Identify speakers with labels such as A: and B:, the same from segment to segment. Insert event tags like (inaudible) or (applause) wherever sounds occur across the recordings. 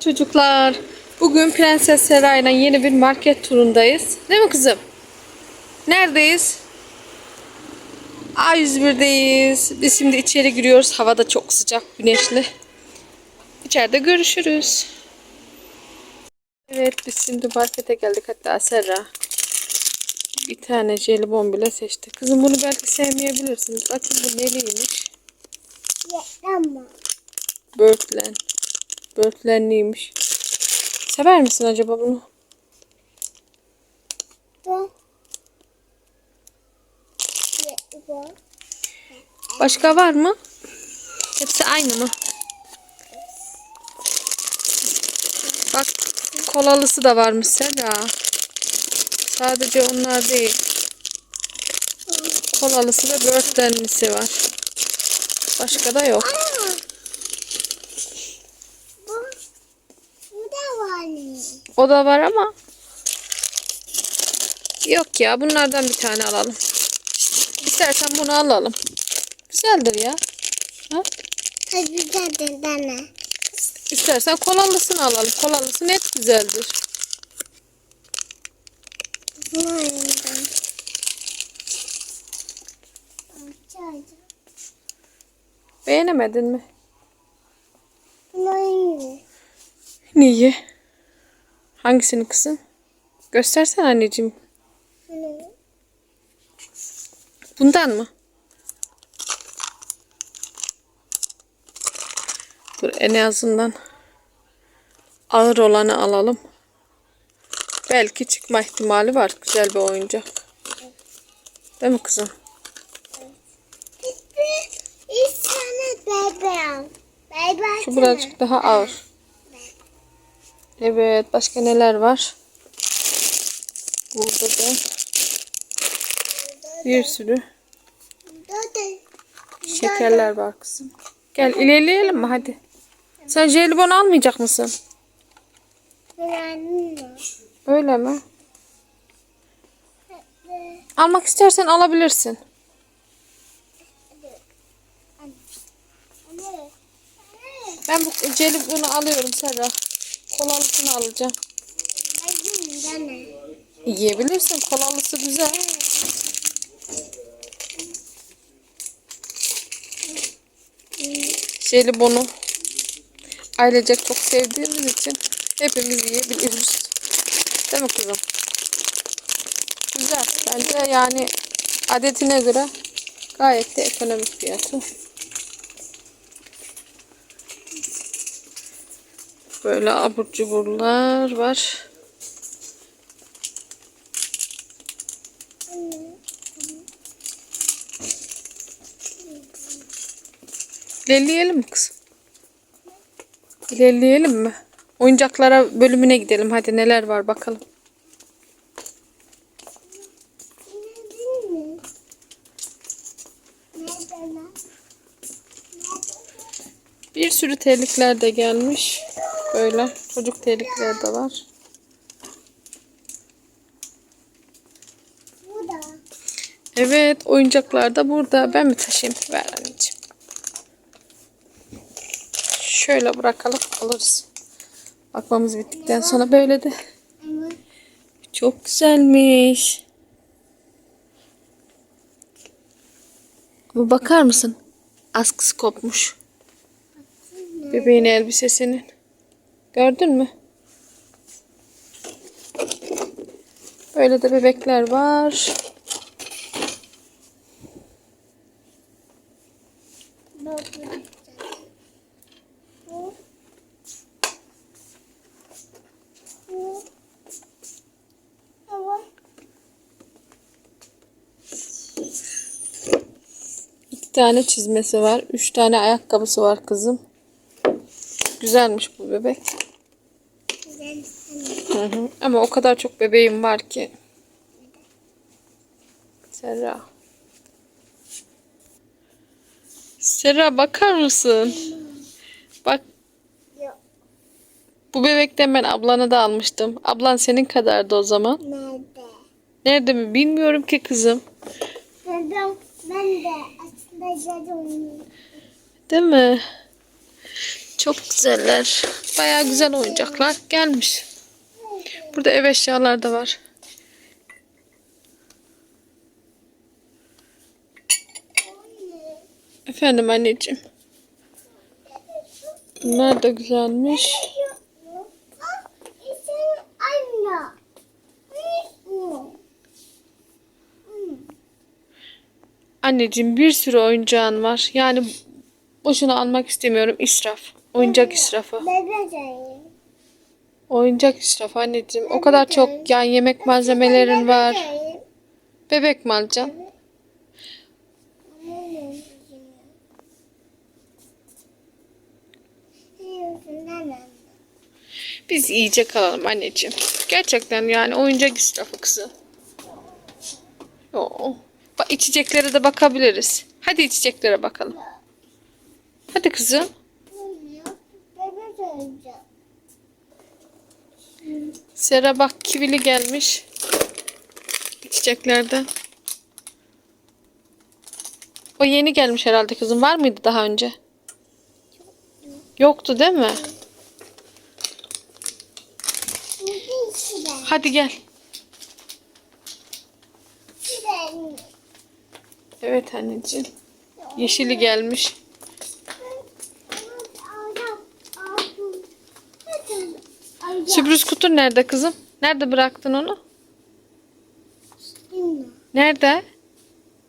A: Çocuklar, bugün Prenses Seray'la yeni bir market turundayız. Değil mi kızım? Neredeyiz? A101'deyiz. Biz şimdi içeri giriyoruz. Hava da çok sıcak, güneşli. İçeride görüşürüz. Evet, biz şimdi markete geldik. Hatta Serra bir tane jelibon bile seçti. Kızım bunu belki sevmeyebilirsiniz. Açın bu neliymiş? Börtlen. Börtlenliymiş. Sever misin acaba bunu?
B: Bu. Bu.
A: Başka var mı? Hepsi aynı mı? Bak kolalısı da varmış Seda. Sadece onlar değil. Kolalısı ve börtlenlisi var. Başka da yok.
B: Aa. Bu. Bu da var mı?
A: O da var ama yok ya bunlardan bir tane alalım. İstersen bunu alalım. Güzeldir ya. Ha?
B: Hadi güzel dene.
A: İstersen kolalısını alalım. Kolalısı net güzeldir.
B: Bunu alayım ben.
A: Beğenemedin mi?
B: Alayım.
A: Niye? Hangisini kızım? Göstersen anneciğim. Bundan mı? Dur en azından ağır olanı alalım. Belki çıkma ihtimali var. Güzel bir oyuncak. Değil mi kızım? Şu birazcık daha ağır. Evet. Başka neler var? Burada da bir sürü şekerler var kızım. Gel ilerleyelim mi hadi. Sen jelibon almayacak mısın? Öyle mi? Almak istersen alabilirsin. Ben bu jelibonu alıyorum Serra. Kolalısını alacağım. Yiyebilirsin. Kolalısı güzel. Jelibonu ailecek çok sevdiğimiz için hepimiz yiyebiliyoruz. Değil mi kızım? Güzel. Bence yani adetine göre gayet de ekonomik fiyatı. Böyle abur cuburlar var. İlerleyelim mi kızım? İlerleyelim mi? Oyuncaklara bölümüne gidelim. Hadi neler var bakalım. Bir sürü terlikler de gelmiş. Böyle çocuk terlikler de. Evet oyuncaklar da burada. Ben mi taşıyayım? Ver anneciğim. Şöyle bırakalım alırız. Bakmamız bittikten sonra böyle de. Çok güzelmiş. Bu bakar mısın? Askısı kopmuş. Bebeğin elbisesinin. Gördün mü? Böyle de bebekler var. İki tane çizmesi var. Üç tane ayakkabısı var kızım. Güzelmiş bu bebek.
B: Güzel
A: Hı hı. Ama o kadar çok bebeğim var ki. Serra. Serra bakar mısın? Bak
B: Yok.
A: bu bebekten ben ablana da almıştım. Ablan senin kadardı o zaman.
B: Nerede?
A: Nerede mi bilmiyorum ki kızım.
B: Ben, ben de aslında.
A: Değil mi? Çok güzeller. Bayağı güzel oyuncaklar gelmiş. Burada ev eşyalar da var. Efendim anneciğim. Bunlar da güzelmiş. Anneciğim bir sürü oyuncağın var. Yani boşuna almak istemiyorum. İsraf. Oyuncak israfı. Oyuncak israfı anneciğim. O kadar çok yani yemek malzemelerin var. Bebek mi alacaksın? Biz yiyecek alalım anneciğim. Gerçekten yani oyuncak israfı kızı. Oo. Bak içeceklere de bakabiliriz. Hadi içeceklere bakalım. Hadi kızım. Sera bak kivili gelmiş. İçeceklerden. O yeni gelmiş herhalde kızım. Var mıydı daha önce? Yoktu değil mi? Hadi gel. Evet anneciğim. Yeşili gelmiş. Sürpriz kutu nerede kızım? Nerede bıraktın onu? Nerede?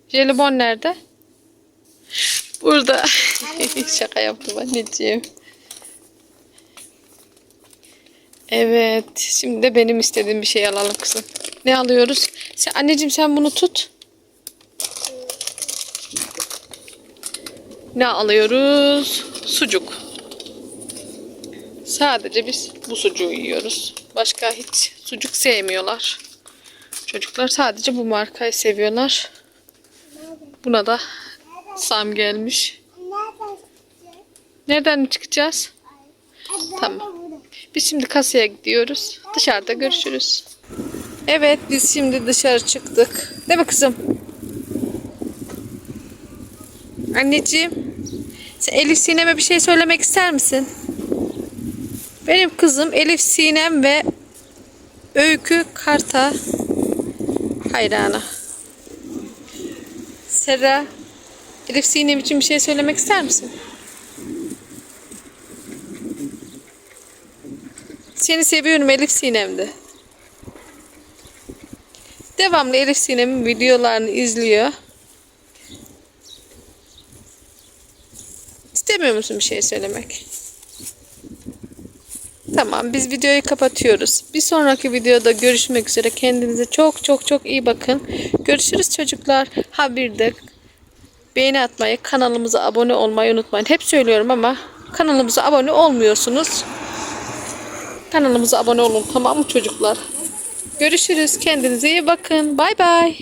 A: Jelibon nerede? Burada. (laughs) Şaka yaptım anneciğim. Evet. Şimdi de benim istediğim bir şey alalım kızım. Ne alıyoruz? Sen, anneciğim sen bunu tut. Ne alıyoruz? Sucuk. Sadece biz bu sucuğu yiyoruz. Başka hiç sucuk sevmiyorlar. Çocuklar sadece bu markayı seviyorlar. Buna da Sam gelmiş. Nereden çıkacağız? Tamam. Biz şimdi kasaya gidiyoruz. Dışarıda görüşürüz. Evet biz şimdi dışarı çıktık. Değil mi kızım? Anneciğim. Sen Elif Sinem'e bir şey söylemek ister misin? Benim kızım Elif Sinem ve Öykü Karta hayranı. Sera Elif Sinem için bir şey söylemek ister misin? Seni seviyorum Elif Sinem'de. Devamlı Elif Sinem'in videolarını izliyor. İstemiyor musun bir şey söylemek? Tamam biz videoyu kapatıyoruz. Bir sonraki videoda görüşmek üzere. Kendinize çok çok çok iyi bakın. Görüşürüz çocuklar. Ha bir de beğeni atmayı, kanalımıza abone olmayı unutmayın. Hep söylüyorum ama kanalımıza abone olmuyorsunuz. Kanalımıza abone olun tamam mı çocuklar? Görüşürüz. Kendinize iyi bakın. Bay bay.